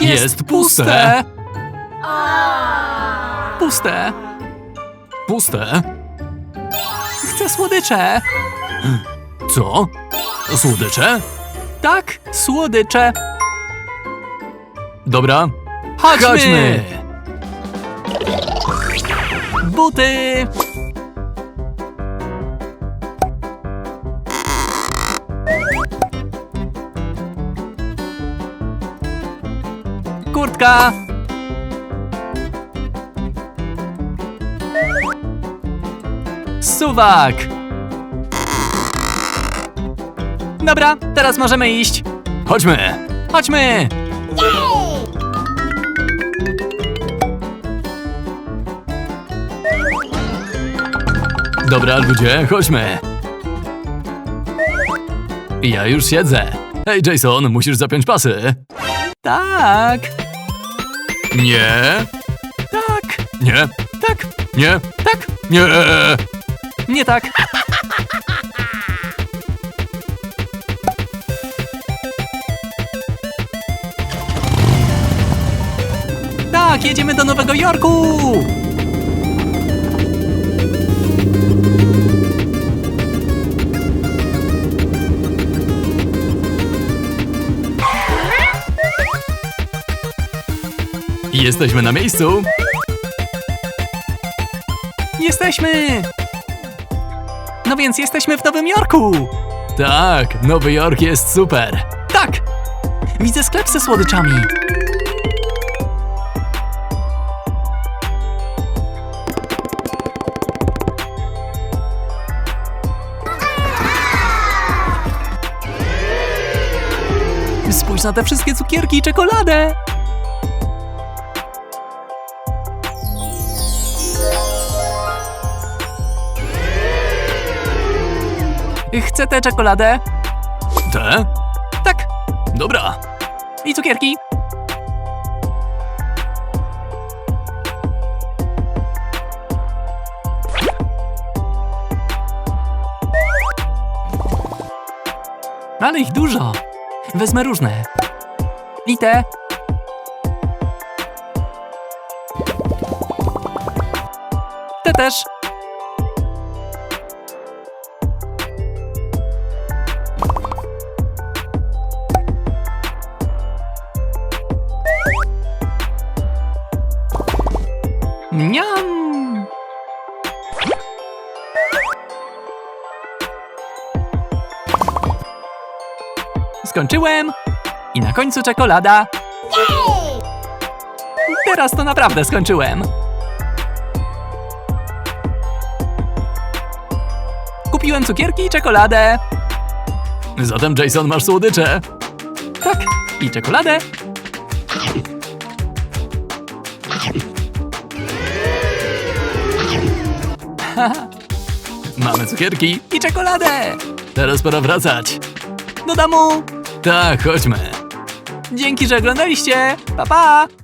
Jest puste. Puste. Puste? Chcę słodycze. Co? Słodycze? Tak, słodycze. Dobra. Chodźmy. Chodźmy! Buty. Kurtka. Suwak. Dobra, teraz możemy iść. Chodźmy! Chodźmy. Dobra, ludzie, chodźmy. Ja już siedzę. Hej, Jason, musisz zapiąć pasy. Tak, Nie, tak, nie, tak, nie, tak. nie. Nie tak. Tak, jedziemy do Nowego Jorku! Jesteśmy na miejscu. Jesteśmy! No więc jesteśmy w Nowym Jorku! Tak, Nowy Jork jest super. Tak! Widzę sklep ze słodyczami. Spójrz na te wszystkie cukierki i czekoladę! Chcę tę czekoladę. Te? Tak, Dobra. i cukierki. Ale ich dużo. Wezmę różne. I te. Te też. Mniam! Skończyłem! I na końcu czekolada. Teraz to naprawdę skończyłem. Kupiłem cukierki i czekoladę. Zatem, Jason, masz słodycze. Tak, i czekoladę. Mamy cukierki. I czekoladę. Teraz pora wracać. Do domu. Tak, chodźmy. Dzięki, że oglądaliście. Pa, pa!